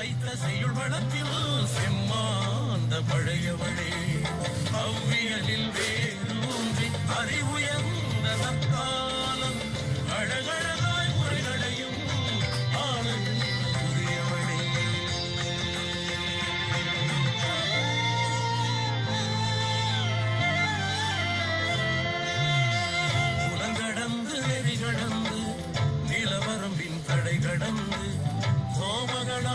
வைத்த செய்யுள் வளத்தில் செம்மாந்த பழையவளே. அவ்வியலில் வேரூன்றி அறிவுயர்ந்த தத்தாலம் அழகழகாய் முறைகளையும் ஆளும் புதியவளே. குலங்கடந்து நெறி கடந்து நிலவரம்பின் தடை கடந்து கோமகளாய்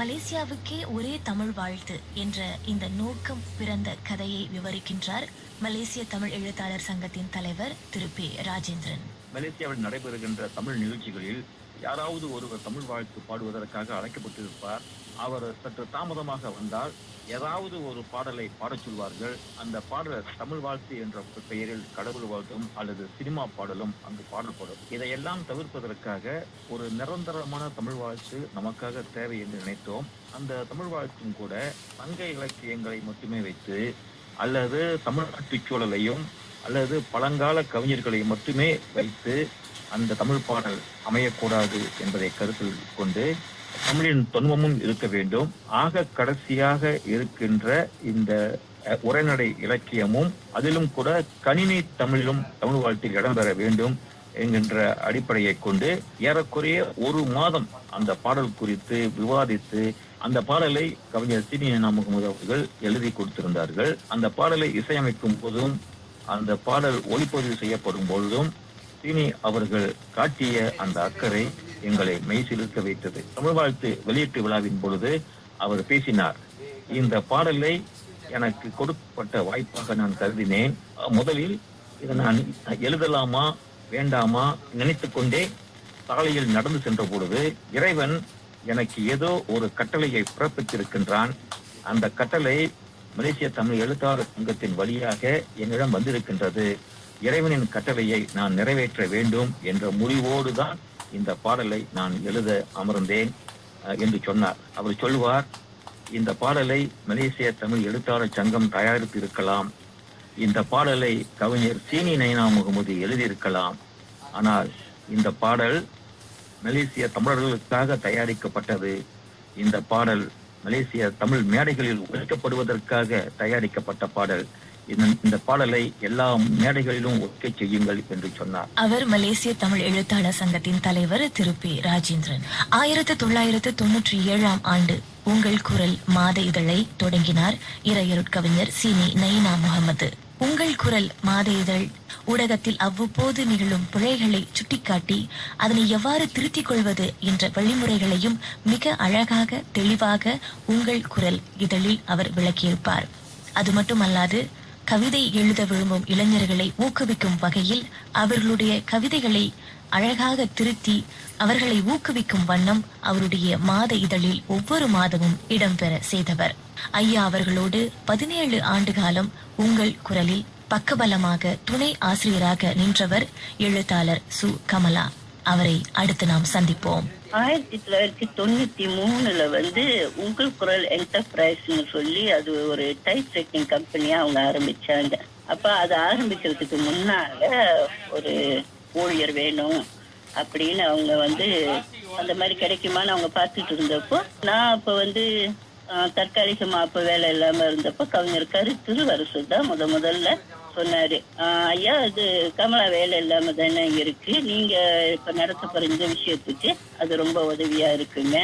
மலேசியாவுக்கே ஒரே தமிழ் வாழ்த்து என்ற இந்த நோக்கம் பிறந்த கதையை விவரிக்கின்றார் மலேசிய தமிழ் எழுத்தாளர் சங்கத்தின் தலைவர் திரு பி ராஜேந்திரன். மலேசியாவில் நடைபெறுகின்ற தமிழ் நிகழ்ச்சிகளில் யாராவது ஒருவர் தமிழ் வாழ்த்து பாடுவதற்காக அழைக்கப்பட்டிருப்பார். அவர் சற்று தாமதமாக வந்தால் ஏதாவது ஒரு பாடலை பாடச் சொல்வார்கள். அந்த பாடல் தமிழ் வாழ்த்து என்ற பெயரில் கடவுள் வாழ்த்தும் அல்லது சினிமா பாடலும் அங்கு பாடப்படும். இதையெல்லாம் தவிர்ப்பதற்காக ஒரு நிரந்தரமான தமிழ் வாழ்த்து நமக்காக தேவை என்று நினைத்தோம். அந்த தமிழ் வாழ்த்தும் கூட சங்க இலக்கியங்களை மட்டுமே வைத்து அல்லது தமிழ்நாட்டுச் சூழலையும் அல்லது பழங்கால கவிஞர்களை மட்டுமே வைத்து அந்த தமிழ் பாடல் அமையக்கூடாது என்பதை கருத்தில் கொண்டு தமிழின் தொன்மமும் இருக்க வேண்டும். ஆக கடைசியாக இருக்கின்ற இந்த உரைநடை இலக்கியமும் அதிலும் கூட கணினி தமிழிலும் தமிழ் வாழ்த்தில் இடம்பெற வேண்டும் என்கின்ற அடிப்படையை கொண்டு ஏறக்குறைய ஒரு மாதம் அந்த பாடல் குறித்து விவாதித்து அந்த பாடலை கவிஞர் சீனியனா முகமது அவர்கள் எழுதி கொடுத்திருந்தார்கள். அந்த பாடலை இசையமைக்கும் போதும் அந்த பாடல் ஒளிப்பதிவு செய்யப்படும் பொழுதும் சீனி அவர்கள் காட்டிய அந்த அக்கறை எங்களை மெய்சிலிருக்க வைத்தது. தமிழ் வாழ்த்து வெளியீட்டு விழாவின் பொழுது அவர் பேசினார். இந்த பாடலை எனக்கு கொடுக்கப்பட்ட வாய்ப்பாக நான் கருதினேன். முதலில் இதை நான் எழுதலாமா வேண்டாமா நினைத்து கொண்டே சாலையில் நடந்து சென்ற பொழுது இறைவன் எனக்கு ஏதோ ஒரு கட்டளையை பிறப்பித்திருக்கின்றான். அந்த கட்டளை மலேசிய தமிழ் எழுத்தாளர் சங்கத்தின் வழியாக என்னிடம் வந்திருக்கின்றது. இறைவனின் கட்டளையை நான் நிறைவேற்ற வேண்டும் என்ற முடிவோடு தான் இந்த பாடலை நான் எழுத அமர்ந்தேன் என்று சொன்னார். அவர் சொல்வார் இந்த பாடலை மலேசிய தமிழ் எழுத்தாளர் சங்கம் தயாரித்து இருக்கலாம் இந்த பாடலை கவிஞர் சீனி நைனா முகமது எழுதியிருக்கலாம். ஆனால் இந்த பாடல் மலேசிய தமிழர்களுக்காக தயாரிக்கப்பட்டது. இந்த பாடல் மலேசிய தமிழ் மேடைகளில் ஒழிக்கப்படுவதற்காக தயாரிக்கப்பட்ட பாடல். இந்த- பாடலை எல்லா மேடைகளிலும் ஒற்கை செய்யுங்கள் என்று சொன்னார். அவர் மலேசிய தமிழ் எழுத்தாளர் சங்கத்தின் தலைவர் திரு பி ராஜேந்திரன். ஆயிரத்தி தொள்ளாயிரத்து தொன்னூற்றி ஏழாம் ஆண்டு உங்கள் குரல் மாத இதழை தொடங்கினார் இறையருட்கவிஞர் சீனி நயினா முகமது. உங்கள் குரல் மாத இதழ் ஊடகத்தில் அவ்வப்போது நிகழும் பிழைகளை சுட்டிக்காட்டி அதனை எவ்வாறு திருத்திக் கொள்வது என்ற வழிமுறைகளையும் மிக அழகாக தெளிவாக உங்கள் குரல் இதழில் அவர் விளக்கியிருப்பார். அது மட்டுமல்லாது கவிதை எழுத விரும்பும் இளைஞர்களை ஊக்குவிக்கும் வகையில் அவர்களுடைய கவிதைகளை அழகாக திருத்தி அவர்களை ஊக்குவிக்கும் வண்ணம் அவருடைய மாத இதழில் ஒவ்வொரு மாதமும் இடம்பெற செய்தவர். ஐயா அவர்களோடு பதினேழு ஆண்டு காலம் உங்கள் குரலில் பக்கபலமாக துணை ஆசிரியராக நின்றவர் எழுத்தாளர் சு. கமலா. அவரை அடுத்து நாம் சந்திப்போம். ஆயிரத்தி தொள்ளாயிரத்தி தொண்ணூத்தி மூணுல வந்து உங்கள் குரல் என்டர்பிரைஸ்னு சொல்லி அது ஒரு டைப் செட்டிங் கம்பெனியா அவங்க ஆரம்பிச்சாங்க. அப்ப அது ஆரம்பிக்கிறதுக்கு முன்னால ஒரு ஊழியர் வேணும் அப்படின்னு அவங்க வந்து அந்த மாதிரி கிடைக்குமான்னு அவங்க பார்த்துட்டு இருந்தப்போ நான் அப்ப வந்து தற்காலிகமா அப்ப வேலை இல்லாம இருந்தப்போ கவிஞர் கரு திருவரசு தான் முத முதல்ல சொன்னாரு. ஆஹ், ஐயா இது கமலா வேலை இல்லாம தானே இருக்கு. நீங்க இப்ப நடத்த போற இந்த விஷயத்துக்கு அது ரொம்ப உதவியா இருக்குங்க.